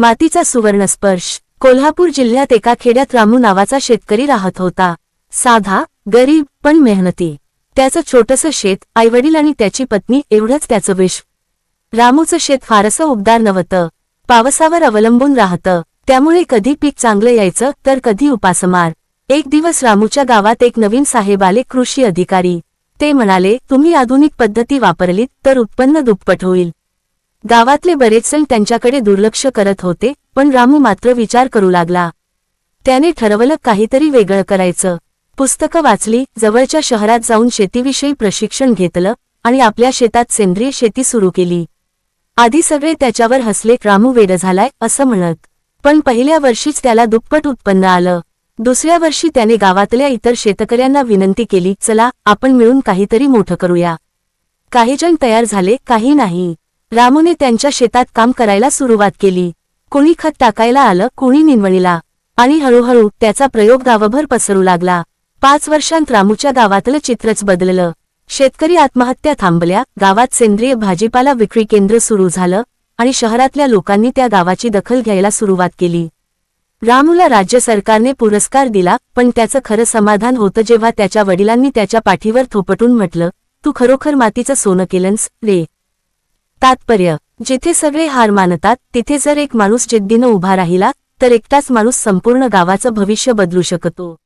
मातीचा सुवर्णस्पर्श. कोल्हापूर जिल्ह्यात एका खेड्यात रामू नावाचा शेतकरी राहत होता. साधा गरीब पण मेहनती. त्याचं छोटंसं शेत आईवडील आणि त्याची पत्नी एवढंच त्याचं विष. रामूचं शेत फारसं उबदार नव्हतं. पावसावर अवलंबून राहतं. त्यामुळे कधी पीक चांगलं यायचं तर कधी उपासमार. एक दिवस रामूच्या गावात एक नवीन साहेब आले कृषी अधिकारी. ते म्हणाले तुम्ही आधुनिक पद्धती वापरलीत तर उत्पन्न दुप्पट होईल. गावातले बरेच जण त्यांच्याकडे दुर्लक्ष करत होते पण रामू मात्र विचार करू लागला. त्याने ठरवलं काहीतरी वेगळं करायचं. पुस्तकं वाचली जवळच्या शहरात जाऊन शेतीविषयी प्रशिक्षण घेतलं आणि आपल्या शेतात सेंद्रिय शेती सुरू केली. आधी सगळे त्याच्यावर हसले रामू वेड झालाय असं म्हणत. पण पहिल्या वर्षीच त्याला दुप्पट उत्पन्न आलं. दुसऱ्या वर्षी त्याने गावातल्या इतर शेतकऱ्यांना विनंती केली चला आपण मिळून काहीतरी मोठं करूया. काहीजण तयार झाले काही नाही. रामूने त्यांच्या शेतात काम करायला सुरुवात केली. कुणी खत टाकायला आलं कुणी निंवणीला आणि हळूहळू त्याचा प्रयोग गावभर पसरू लागला. पाच वर्षांत रामूच्या गावातलं चित्रच बदललं. शेतकरी आत्महत्या थांबल्या गावात सेंद्रिय भाजीपाला विक्री केंद्र सुरू झालं आणि शहरातल्या लोकांनी त्या गावाची दखल घ्यायला सुरुवात केली. रामूला राज्य सरकारने पुरस्कार दिला पण त्याचं खरं समाधान होतं जेव्हा त्याच्या वडिलांनी त्याच्या पाठीवर थोपटून म्हटलं तू खरोखर मातीचं सोनं केलंस रे. तात्पर्य जेथे सगळे हार मानतात तिथे जर एक माणूस जिद्दीनं उभा राहिला तर एकटाच माणूस संपूर्ण गावाचं भविष्य बदलू शकतो.